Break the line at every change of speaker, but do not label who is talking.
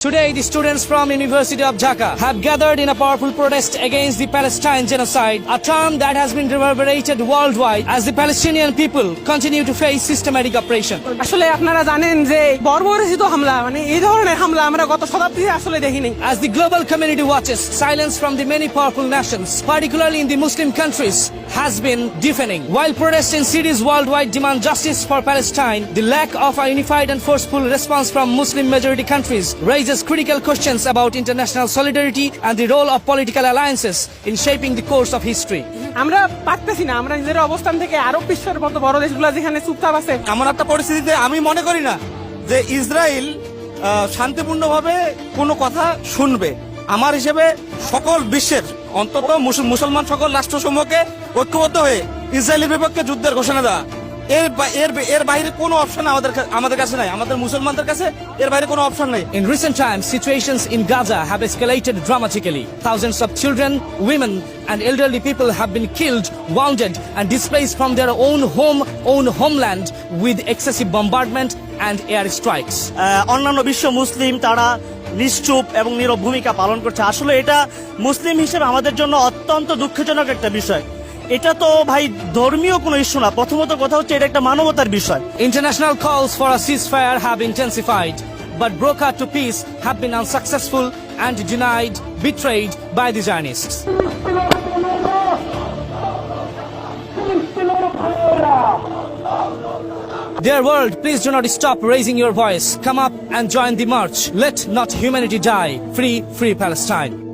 Today, the students from University of Dhaka have gathered in a powerful protest against the Palestine genocide, a term that has been reverberated worldwide as the Palestinian people continue to face systematic oppression.
আসলে আপনারা জানেন যে বর্বরচিত হামলা মানে এই ধরনের হামলা আমরা গত শতাব্দীতে আসলে দেখিনি
As the global community watches, silence from the many powerful nations, particularly in the Muslim countries, has been deafening. While protests in cities worldwide demand justice for Palestine, the lack of a unified and forceful response from Muslim majority countries raises critical questions about international solidarity and the role of political alliances in shaping the course of history.
আমরা পারতেছি না আমরা নিজের অবস্থান থেকে আরব বিশ্বের মতো বড় দেশগুলো যেখানে চুপচাপ আছে।
এমন একটা পরিস্থিতিতে আমি মনে করি না যে ইসরায়েল শান্তিপূর্ণভাবে কোনো কথা শুনবে। আমার হিসেবে সকল বিশ্বের অন্তত মুসলমান সকল রাষ্ট্রসমূহকে ঐক্যবদ্ধ হয়ে ইসরায়েলের বিপক্ষে যুদ্ধের ঘোষণা দেওয়া। এর এর বাইরে কোনো অপশন আমাদের কাছে নাই। আমাদের মুসলমানদের কাছে এর বাইরে কোনো অপশন নাই।
In recent times situations in Gaza have escalated dramatically thousands of children women and elderly people have been killed wounded from their own home own homeland with excessive and air
strikes অন্যান্য বিশ্ব মুসলিম তারা নিশ্চুপ এবং নীরব ভূমিকা পালন করছে। আসলে এটা মুসলিম হিসেবে আমাদের জন্য অত্যন্ত দুঃখজনক একটা বিষয়। এটা তো ভাই ধর্মীয় কোনো ইস্যু না প্রথমত কথা হচ্ছে এটা একটা মানবতার বিষয়
International calls for a ceasefire have intensified, but broker to peace have been unsuccessful and denied, betrayed by the Zionists. Dear world, please do not stop raising your voice. Come up and join the march. Let not humanity die. Free, free Palestine.